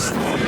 Yes.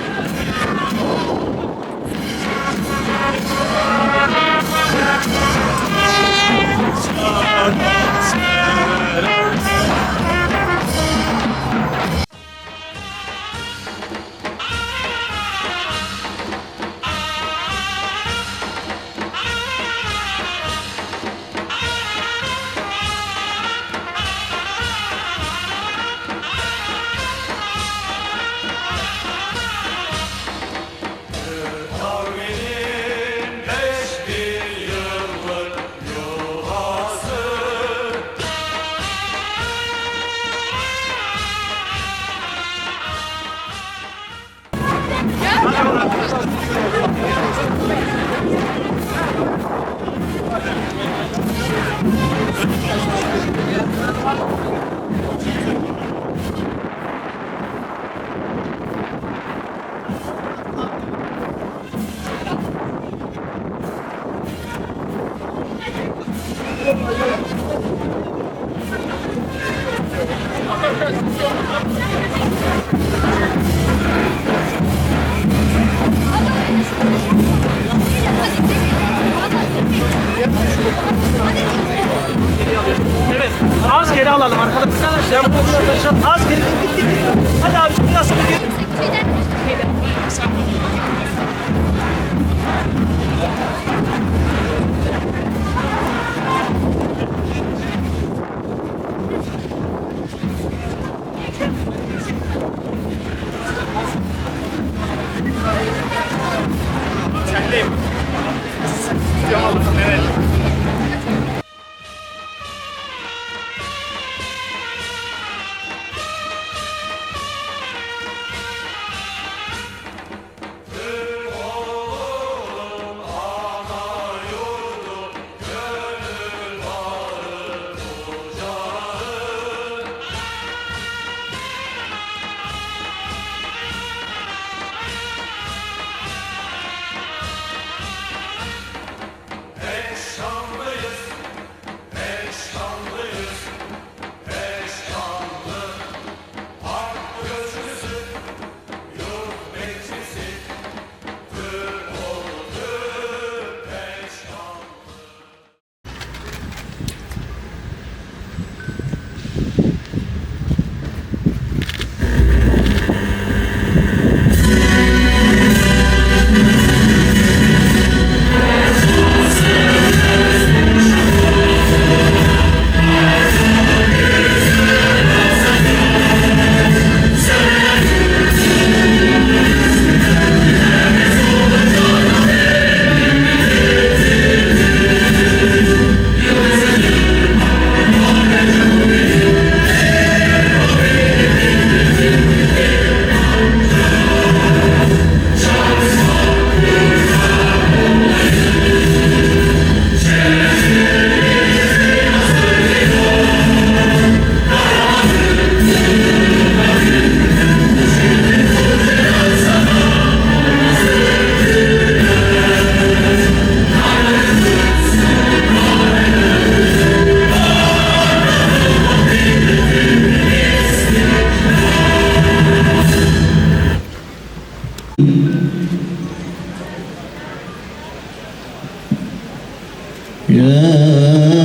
Yeah.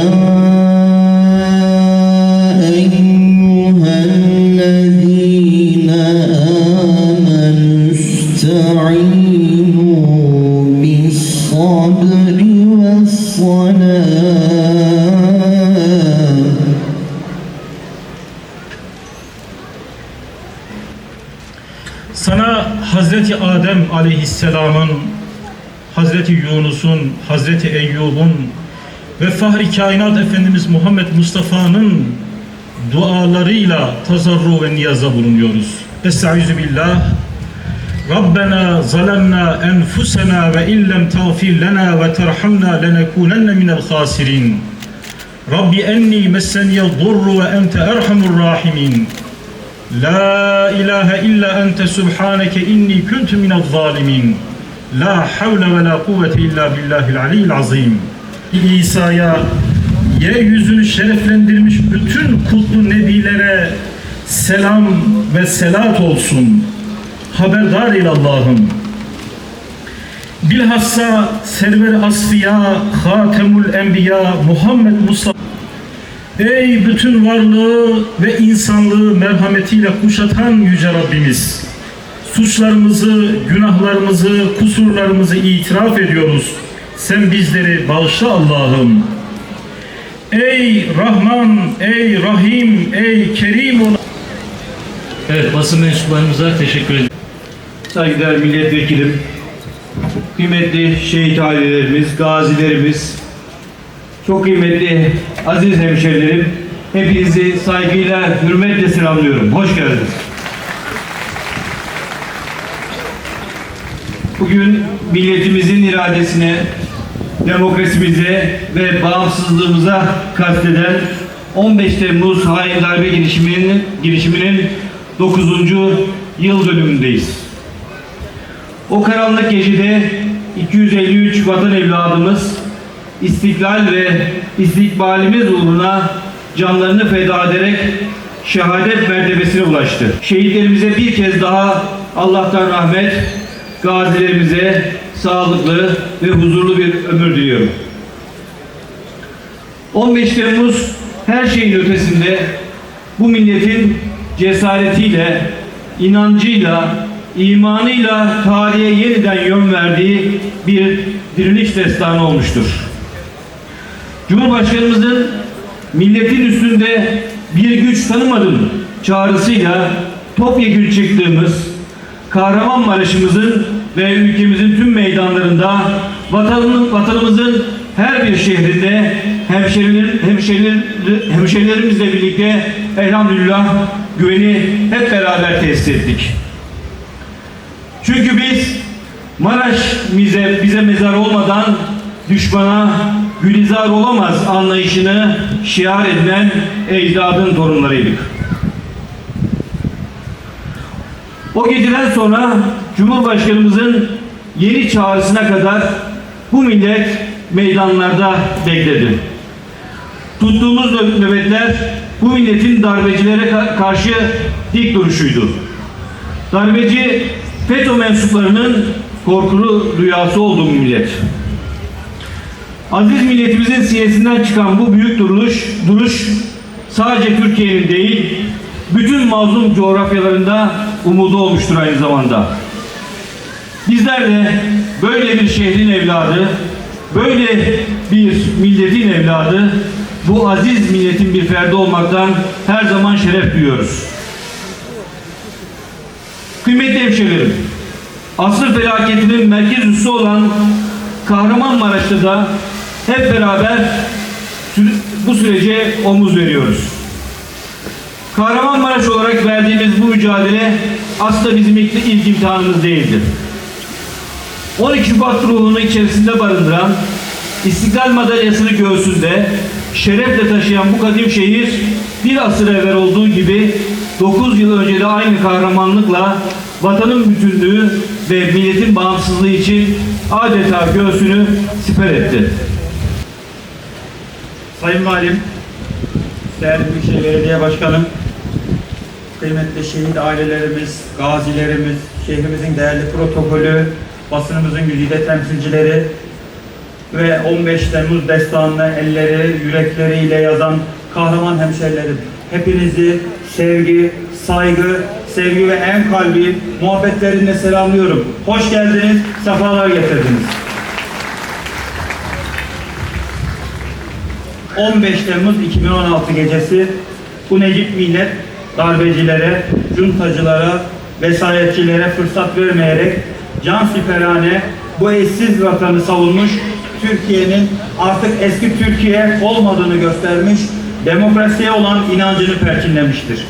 Sana Hazreti Adem aleyhisselamın, Hazreti Yunus'un, Hazreti Eyyub'un ve Fahri Kainat Efendimiz Muhammed Mustafa'nın dualarıyla tazarru ve niyaza bulunuyoruz. Estaizu billah. Rabbena zalemna enfusena ve illem tağfir lena ve terhamna lenekunenne minel khasirin. Rabbi enni messeniyel durru ve ente erhamur rahimin. La ilahe illa ente subhaneke inni kuntu minel zalimin. La havle ve la kuvvete illa billahil aliyyil azim. İsa'ya yeryüzünü şereflendirmiş bütün kutlu nebilere selam ve selat olsun. Haberdar il Allah'ım. Bilhassa server asfiya, hatemul enbiya Muhammed Mustafa Ey bütün varlığı ve insanlığı merhametiyle kuşatan Yüce Rabbimiz! Suçlarımızı, günahlarımızı, kusurlarımızı itiraf ediyoruz. Sen bizleri bağışla Allah'ım. Ey Rahman, ey Rahim, ey Kerim olan Evet, basın mensuplarımıza teşekkür ederim. Saygıdeğer milletvekilim, kıymetli şehit ailelerimiz, gazilerimiz, çok kıymetli aziz hemşerilerim, hepinizi saygıyla, hürmetle selamlıyorum. Hoş geldiniz. Bugün milletimizin iradesine, demokrasimize ve bağımsızlığımıza kasteden 15 Temmuz hain darbe girişiminin, girişiminin 9. yıl dönümündeyiz. O karanlık gecede 253 vatan evladımız istiklal ve istikbalimiz uğruna canlarını feda ederek şehadet mertebesine ulaştı. Şehitlerimize bir kez daha Allah'tan rahmet, gazilerimize sağlıklı ve huzurlu bir ömür diliyorum. 15 Temmuz her şeyin ötesinde bu milletin cesaretiyle, inancıyla, imanıyla tarihe yeniden yön verdiği bir diriliş destanı olmuştur. Cumhurbaşkanımızın milletin üstünde bir güç tanımadım çağrısıyla topyekün çıktığımız Kahramanmaraş'ımızın ve ülkemizin tüm meydanlarında vatanın, vatanımızın her bir şehrinde hemşeriler, hemşeriler, hemşerilerimizle birlikte elhamdülillah güveni hep beraber tesis ettik. Çünkü biz Maraş bize, bize mezar olmadan düşmana gülizar olamaz anlayışını şiar edilen ecdadın torunlarıydık. O geceden sonra Cumhurbaşkanımızın yeni çağrısına kadar bu millet meydanlarda bekledi. Tuttuğumuz nö- nöbetler bu milletin darbecilere ka- karşı dik duruşuydu. Darbeci FETÖ mensuplarının korkulu rüyası oldu bu millet. Aziz milletimizin sinesinden çıkan bu büyük duruş, duruş sadece Türkiye'nin değil, bütün mazlum coğrafyalarında umudu olmuştur aynı zamanda. Bizler de böyle bir şehrin evladı, böyle bir milletin evladı, bu aziz milletin bir ferdi olmaktan her zaman şeref duyuyoruz. Kıymetli hemşehrilerim, asır felaketinin merkez üssü olan Kahramanmaraş'ta da hep beraber bu sürece omuz veriyoruz. Kahramanmaraş olarak verdiğimiz bu mücadele aslında bizim ilk, ilk imtihanımız değildir. 12 Şubat ruhunu içerisinde barındıran İstiklal Madalyası'nı göğsünde şerefle taşıyan bu kadim şehir bir asır evvel olduğu gibi 9 yıl önce de aynı kahramanlıkla vatanın bütünlüğü ve milletin bağımsızlığı için adeta göğsünü siper etti. Sayın Valim, değerli Büyükşehir Belediye Başkanım, kıymetli şehit ailelerimiz, gazilerimiz, şehrimizin değerli protokolü, basınımızın güzide temsilcileri ve 15 Temmuz destanını elleri, yürekleriyle yazan kahraman hemşerilerim. Hepinizi sevgi, saygı, sevgi ve en kalbi muhabbetlerinle selamlıyorum. Hoş geldiniz, sefalar getirdiniz. 15 Temmuz 2016 gecesi bu Necip millet darbecilere, cuntacılara, vesayetçilere fırsat vermeyerek can siperhane bu eşsiz vatanı savunmuş, Türkiye'nin artık eski Türkiye olmadığını göstermiş, demokrasiye olan inancını perçinlemiştir.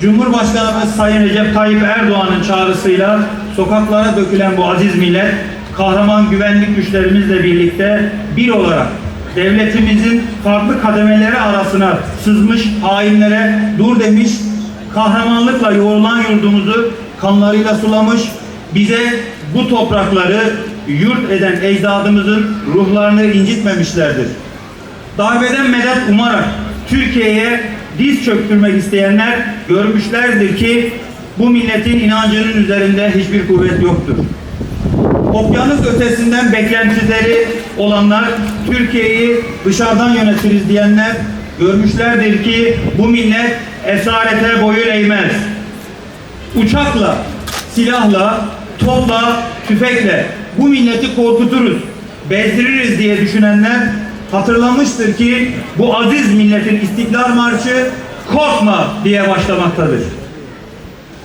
Cumhurbaşkanımız Sayın Recep Tayyip Erdoğan'ın çağrısıyla sokaklara dökülen bu aziz millet, kahraman güvenlik güçlerimizle birlikte bir olarak devletimizin farklı kademeleri arasına sızmış hainlere dur demiş, kahramanlıkla yoğrulan yurdumuzu kanlarıyla sulamış, bize bu toprakları yurt eden ecdadımızın ruhlarını incitmemişlerdir. Darbeden medet umarak Türkiye'ye diz çöktürmek isteyenler görmüşlerdir ki bu milletin inancının üzerinde hiçbir kuvvet yoktur. Okyanus ötesinden beklentileri olanlar Türkiye'yi dışarıdan yönetiriz diyenler görmüşlerdir ki bu millet esarete boyun eğmez. Uçakla, silahla, topla, tüfekle bu milleti korkuturuz, bezdiririz diye düşünenler hatırlamıştır ki bu aziz milletin İstiklal Marşı korkma diye başlamaktadır.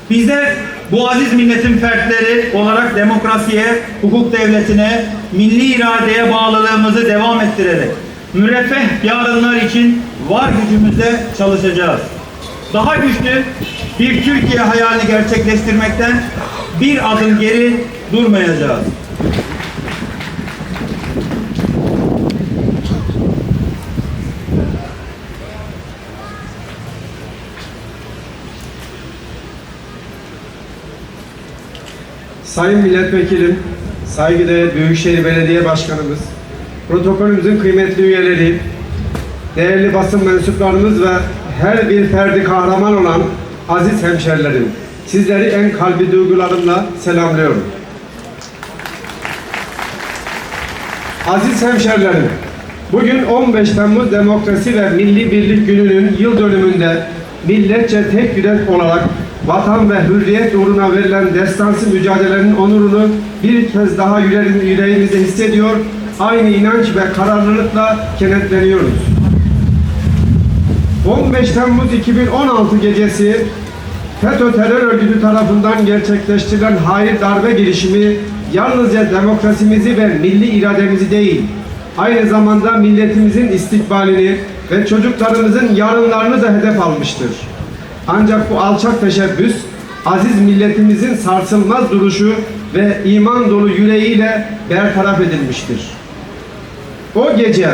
Bizler bu aziz milletin fertleri olarak demokrasiye, hukuk devletine, milli iradeye bağlılığımızı devam ettirerek müreffeh yarınlar için var gücümüzle çalışacağız. Daha güçlü bir Türkiye hayalini gerçekleştirmekten bir adım geri durmayacağız. Sayın Milletvekilim, saygıdeğer Büyükşehir Belediye Başkanımız, protokolümüzün kıymetli üyeleri, değerli basın mensuplarımız ve her bir ferdi kahraman olan aziz hemşerilerim, sizleri en kalbi duygularımla selamlıyorum. Aziz hemşerilerim, bugün 15 Temmuz Demokrasi ve Milli Birlik Günü'nün yıl dönümünde milletçe tek yürek olarak vatan ve hürriyet uğruna verilen destansı mücadelenin onurunu bir kez daha yüreğim- yüreğimizde hissediyor, aynı inanç ve kararlılıkla kenetleniyoruz. 15 Temmuz 2016 gecesi FETÖ terör örgütü tarafından gerçekleştirilen hain darbe girişimi yalnızca demokrasimizi ve milli irademizi değil, aynı zamanda milletimizin istikbalini ve çocuklarımızın yarınlarını da hedef almıştır. Ancak bu alçak teşebbüs, aziz milletimizin sarsılmaz duruşu ve iman dolu yüreğiyle bertaraf edilmiştir. O gece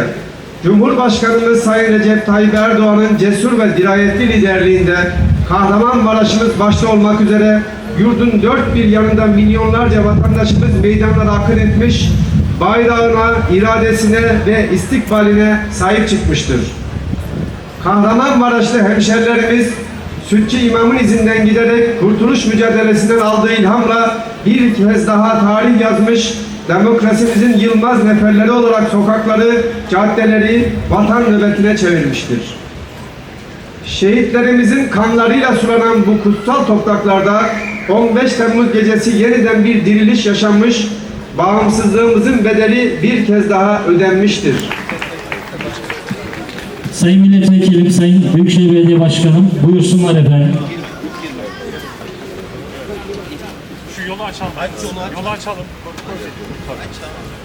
Cumhurbaşkanımız Sayın Recep Tayyip Erdoğan'ın cesur ve dirayetli liderliğinde Kahramanmaraş'ımız başta olmak üzere yurdun dört bir yanında milyonlarca vatandaşımız meydanlara akın etmiş, bayrağına, iradesine ve istikbaline sahip çıkmıştır. Kahramanmaraşlı hemşerilerimiz Sütçü İmam'ın izinden giderek kurtuluş mücadelesinden aldığı ilhamla bir kez daha tarih yazmış, demokrasimizin yılmaz neferleri olarak sokakları, caddeleri vatan nöbetine çevirmiştir. Şehitlerimizin kanlarıyla sulanan bu kutsal topraklarda 15 Temmuz gecesi yeniden bir diriliş yaşanmış, bağımsızlığımızın bedeli bir kez daha ödenmiştir. Sayın Milletvekilim, Sayın Büyükşehir Belediye Başkanım buyursunlar efendim. Şu yolu açalım. Yolu açalım. Ağız